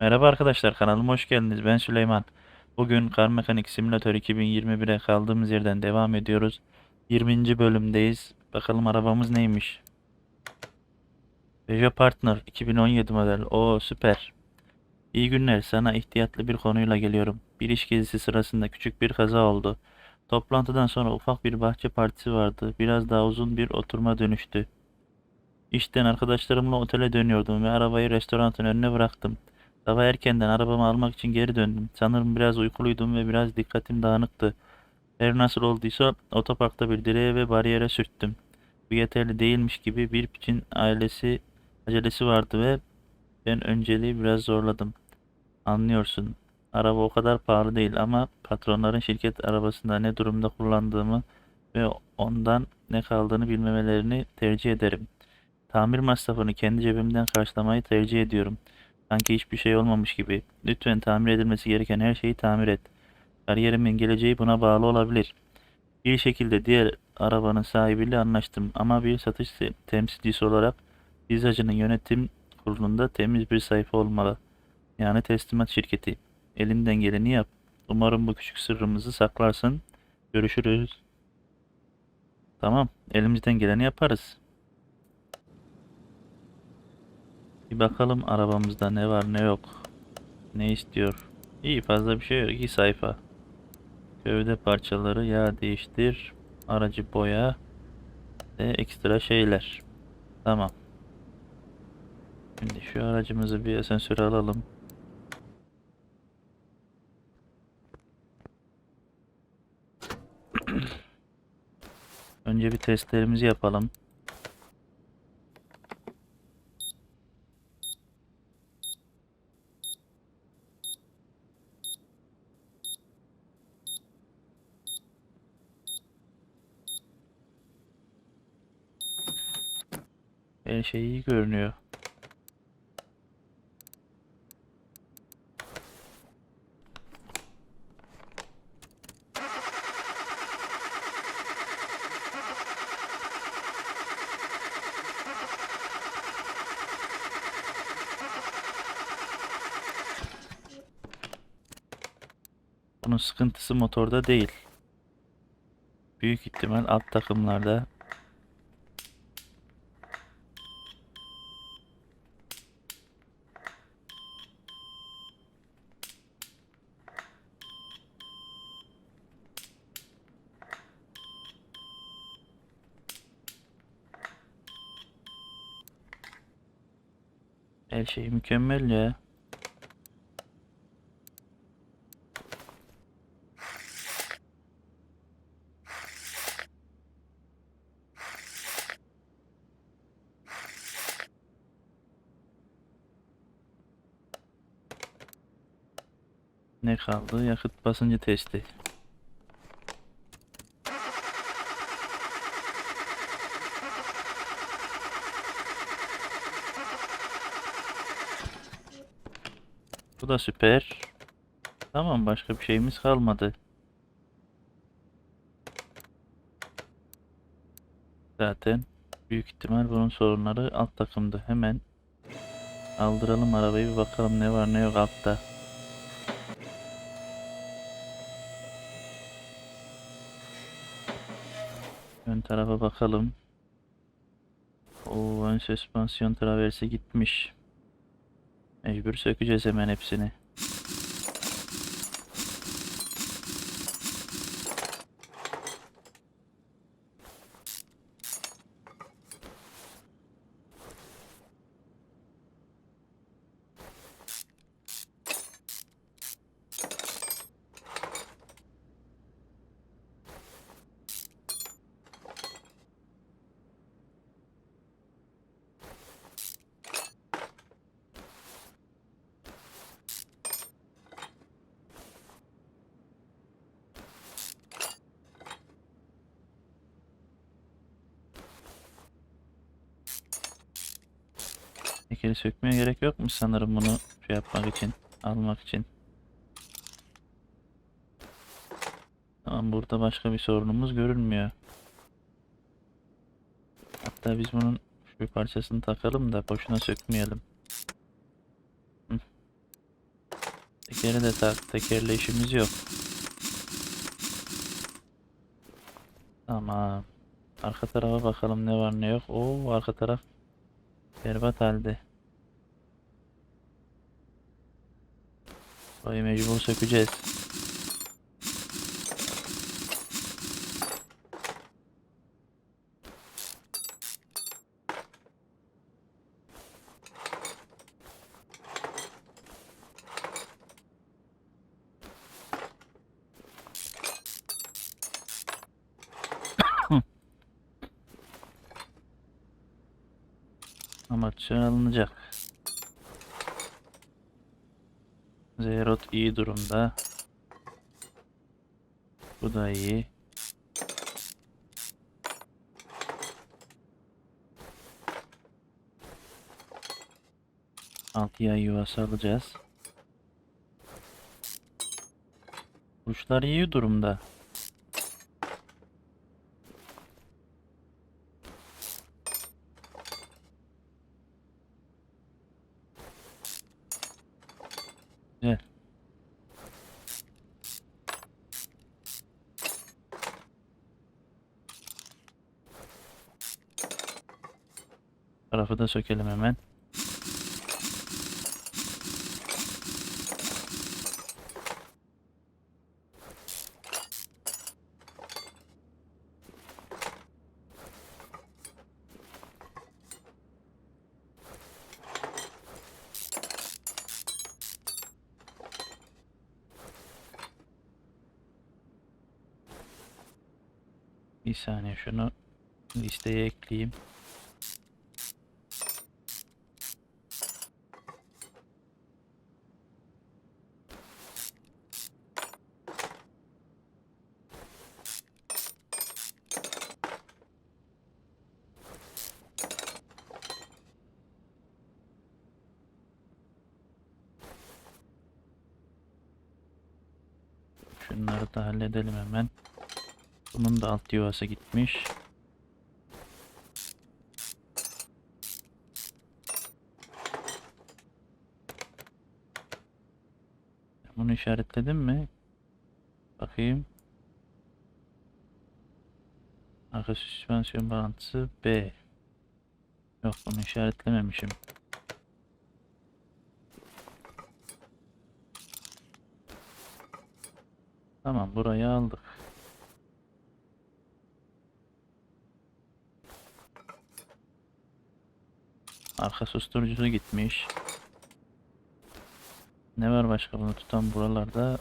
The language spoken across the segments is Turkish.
Merhaba arkadaşlar kanalıma hoş geldiniz. Ben Süleyman. Bugün Kar Mekanik Simulator 2021'e kaldığımız yerden devam ediyoruz. 20. bölümdeyiz. Bakalım arabamız neymiş? Peugeot Partner 2017 model. Oo süper. İyi günler. Sana ihtiyatlı bir konuyla geliyorum. Bir iş gezisi sırasında küçük bir kaza oldu. Toplantıdan sonra ufak bir bahçe partisi vardı. Biraz daha uzun bir oturma dönüştü. İşten arkadaşlarımla otele dönüyordum ve arabayı restoranın önüne bıraktım. Sabah erkenden arabamı almak için geri döndüm. Sanırım biraz uykuluydum ve biraz dikkatim dağınıktı. Her nasıl olduysa otoparkta bir direğe ve bariyere sürttüm. Bu yeterli değilmiş gibi bir piçin ailesi acelesi vardı ve ben önceliği biraz zorladım. Anlıyorsun. Araba o kadar pahalı değil ama patronların şirket arabasında ne durumda kullandığımı ve ondan ne kaldığını bilmemelerini tercih ederim. Tamir masrafını kendi cebimden karşılamayı tercih ediyorum. Sanki hiçbir şey olmamış gibi. Lütfen tamir edilmesi gereken her şeyi tamir et. Kariyerimin geleceği buna bağlı olabilir. Bir şekilde diğer arabanın sahibiyle anlaştım ama bir satış te- temsilcisi olarak pizzacının yönetim kurulunda temiz bir sayfa olmalı. Yani teslimat şirketi. Elinden geleni yap. Umarım bu küçük sırrımızı saklarsın. Görüşürüz. Tamam, elimizden geleni yaparız. Bir bakalım arabamızda ne var ne yok. Ne istiyor? İyi fazla bir şey yok. İki sayfa. Gövde parçaları, yağ değiştir, aracı boya ve ekstra şeyler. Tamam. Şimdi şu aracımızı bir asansöre alalım. Önce bir testlerimizi yapalım. Her şey iyi görünüyor. Bunun sıkıntısı motorda değil. Büyük ihtimal alt takımlarda her şey mükemmel ya. Ne kaldı? Yakıt basıncı testi. Bu da süper. Tamam başka bir şeyimiz kalmadı. Zaten büyük ihtimal bunun sorunları alt takımdı. Hemen aldıralım arabayı bir bakalım ne var ne yok altta. Ön tarafa bakalım. O ön süspansiyon traversi gitmiş. Mecbur sökeceğiz hemen hepsini. Tekeri sökmeye gerek yokmuş sanırım bunu şey yapmak için, almak için. Tamam burada başka bir sorunumuz görünmüyor. Hatta biz bunun şu parçasını takalım da boşuna sökmeyelim. Tekeri de tak. Tekerle işimiz yok. Tamam. Arka tarafa bakalım ne var ne yok. Oo arka taraf berbat halde. Burayı mecbur sökeceğiz. Amatör alınacak. Zerot iyi durumda. Bu da iyi. Altı yay yuvası alacağız. Kuşlar iyi durumda. Tarafı da sökelim hemen. Bir saniye şunu listeye ekleyeyim. Şunları da halledelim hemen. Da alt yuvası gitmiş. Bunu işaretledim mi? Bakayım. Arka süspansiyon bağlantısı B. Yok bunu işaretlememişim. Tamam burayı aldık. Arka susturucusu gitmiş. Ne var başka bunu tutan buralarda?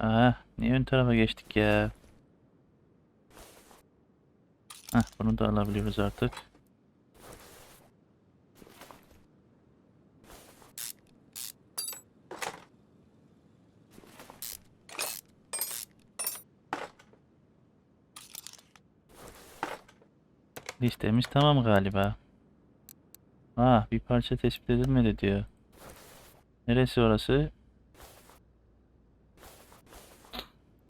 Aa, niye ön tarafa geçtik ya? Heh, bunu da alabiliyoruz artık. Listemiz tamam galiba. Ah, bir parça tespit edilmedi diyor. Neresi orası?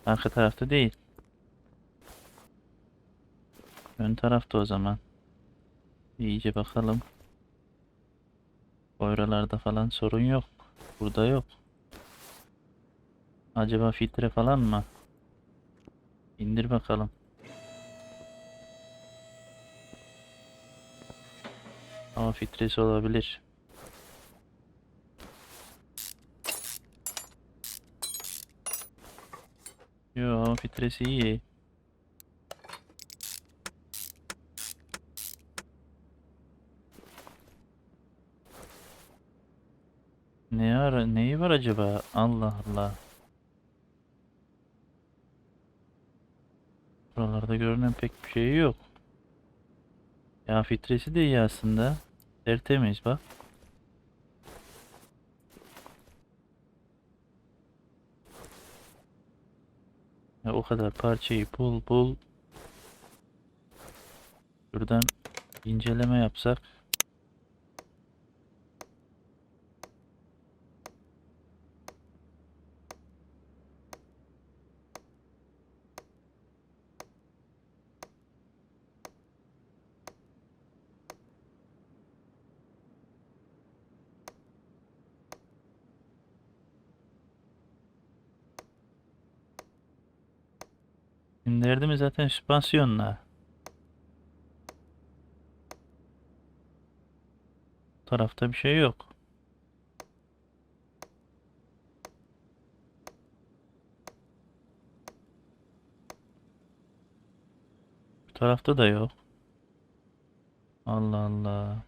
Arka tarafta değil. Ön tarafta o zaman. İyice bakalım. Boyralarda falan sorun yok. Burada yok. Acaba filtre falan mı? İndir bakalım. Hava filtresi olabilir. Yo filtresi iyi. Ne ara neyi var acaba? Allah Allah. Buralarda görünen pek bir şey yok. Ya filtresi de iyi aslında. Tertemiz bak. Ya o kadar parçayı bul bul. Şuradan inceleme yapsak. Derdimiz zaten süspansiyonla. Bu tarafta bir şey yok. Bu tarafta da yok. Allah Allah.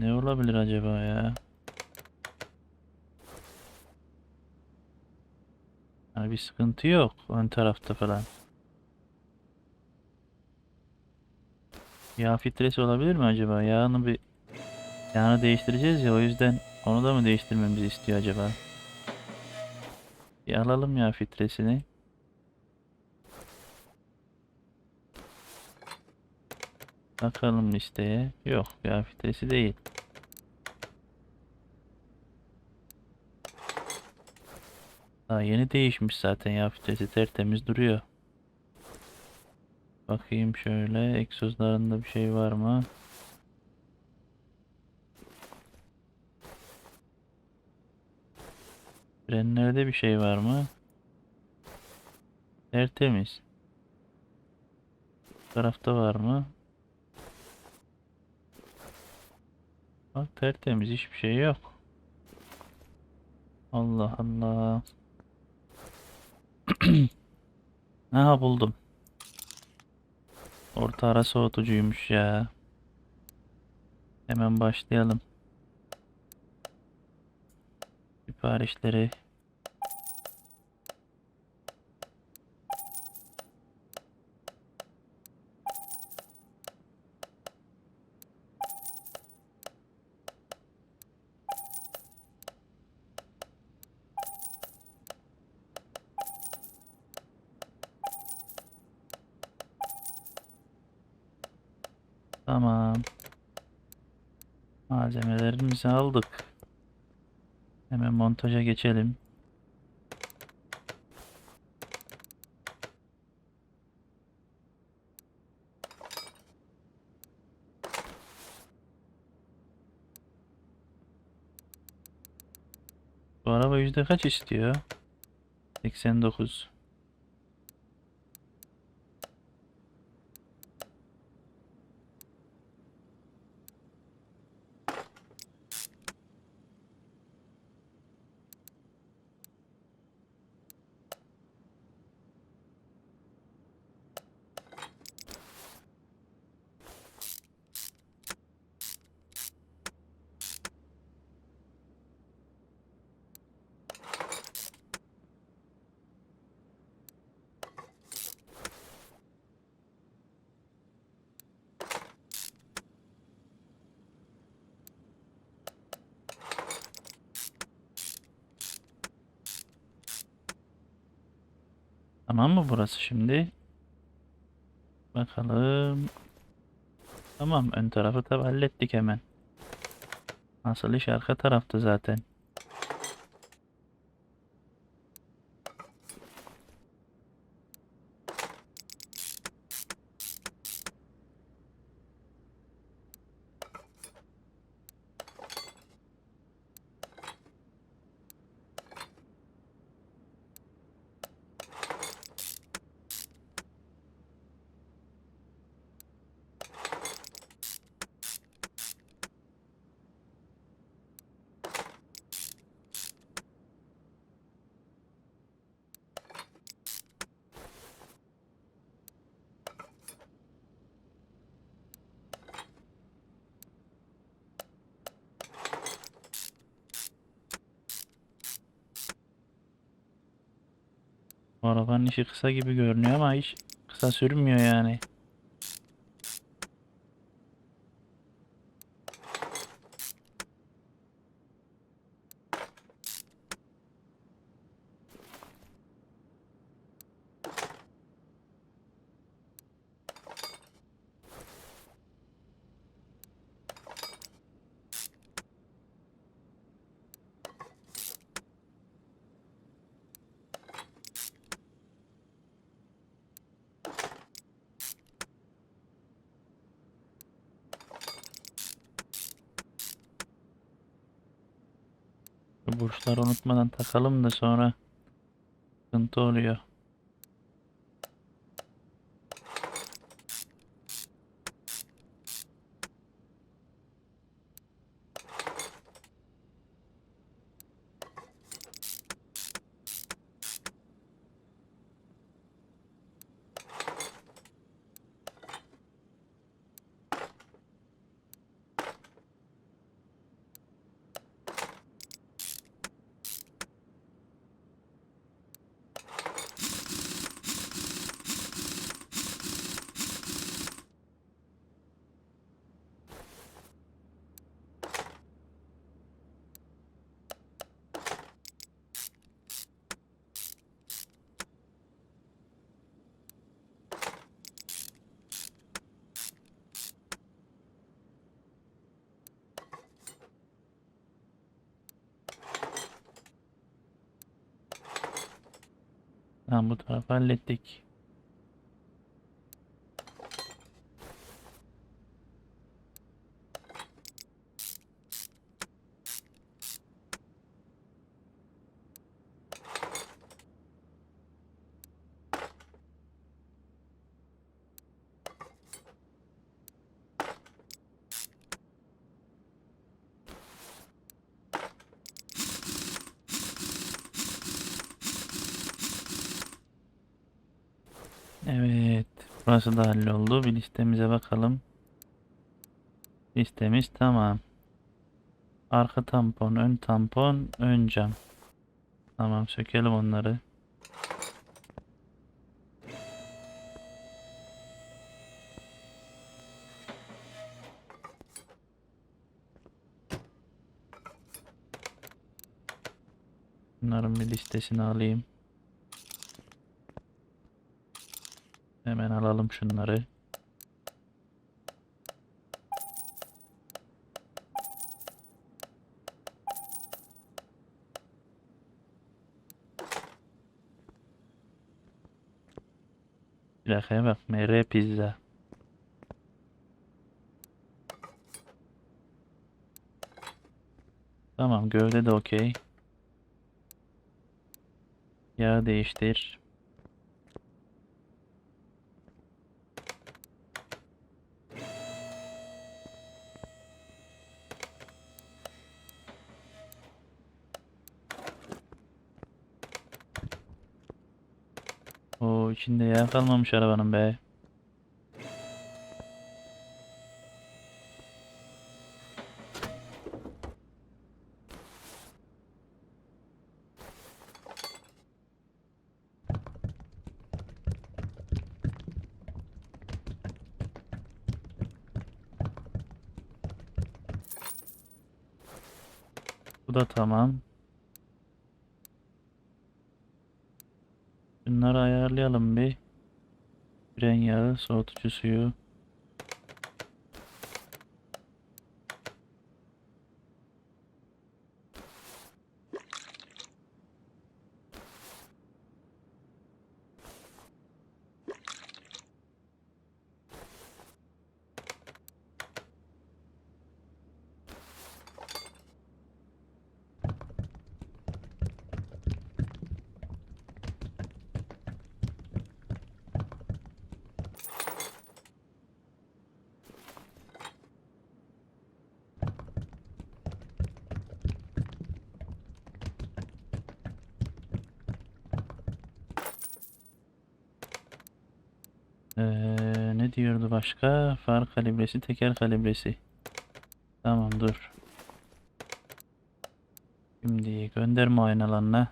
Ne olabilir acaba ya? Yani bir sıkıntı yok ön tarafta falan. Yağ filtresi olabilir mi acaba? Yağını bir yağını değiştireceğiz ya o yüzden onu da mı değiştirmemizi istiyor acaba? Bir alalım yağ filtresini. Bakalım listeye. Yok yağ filtresi değil. Daha yeni değişmiş zaten yağ filtresi tertemiz duruyor. Bakayım şöyle egzozlarında bir şey var mı? Frenlerde bir şey var mı? Tertemiz. Bu tarafta var mı? Bak tertemiz hiçbir şey yok. Allah Allah. Aha buldum. Orta ara soğutucuymuş ya. Hemen başlayalım. Siparişleri. Tamam. Malzemelerimizi aldık. Hemen montaja geçelim. Bu araba yüzde kaç istiyor? 89. Tamam mı burası şimdi? Bakalım. Tamam ön tarafı tabi hallettik hemen. Asıl iş arka tarafta zaten. Arabanın işi kısa gibi görünüyor ama hiç kısa sürmüyor yani. Burçları unutmadan takalım da sonra sıkıntı oluyor. Tamam bu tarafı hallettik. Burası da halloldu. Bir listemize bakalım. Listemiz tamam. Arka tampon, ön tampon, ön cam. Tamam sökelim onları. Bunların bir listesini alayım. Hemen alalım şunları. Plakaya bak. MR pizza. Tamam gövde de okey. Yağ değiştir. Yağ kalmamış arabanın be. Bu da tamam. Bunları ayarlayalım bir. Fren yağı, soğutucu suyu. Ee, ne diyordu başka? Far kalibresi, teker kalibresi. Tamam dur. Şimdi gönderme aynalarına.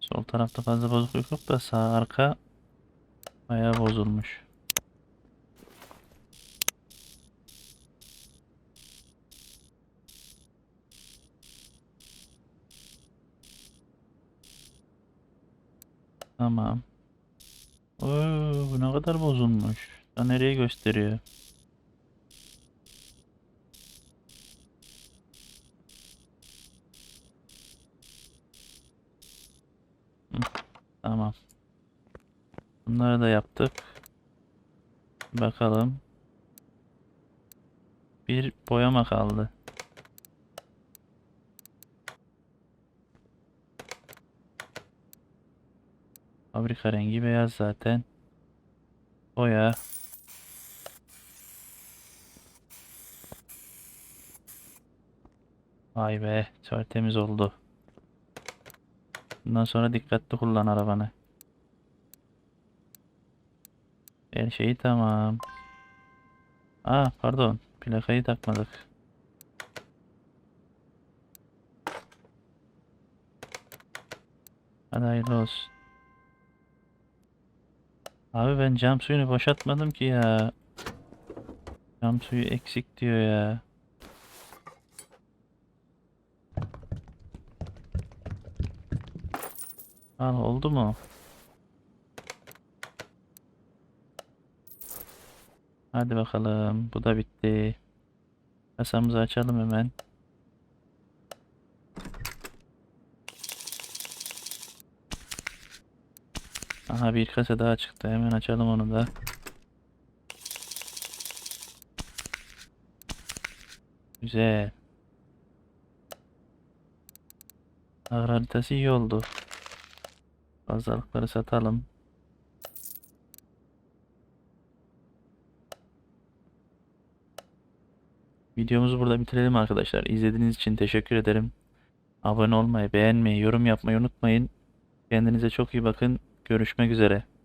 Sol tarafta fazla bozukluk yok da sağ arka bayağı bozulmuş. Tamam. Oo, bu ne kadar bozulmuş. Da nereye gösteriyor? Tamam. Bunları da yaptık. Bakalım. Bir boyama kaldı. Fabrika rengi beyaz zaten. Boya. Vay be, tertemiz oldu. Bundan sonra dikkatli kullan arabanı. Her şeyi tamam. Aa, pardon. Plakayı takmadık. Hadi hayırlı olsun. Abi ben cam suyunu boşaltmadım ki ya. Cam suyu eksik diyor ya. Al oldu mu? Hadi bakalım. Bu da bitti. Kasamızı açalım hemen. Aha bir kasa daha çıktı. Hemen açalım onu da. Güzel. Ağır haritası iyi oldu. Fazlalıkları satalım. Videomuzu burada bitirelim arkadaşlar. İzlediğiniz için teşekkür ederim. Abone olmayı, beğenmeyi, yorum yapmayı unutmayın. Kendinize çok iyi bakın. Görüşmek üzere.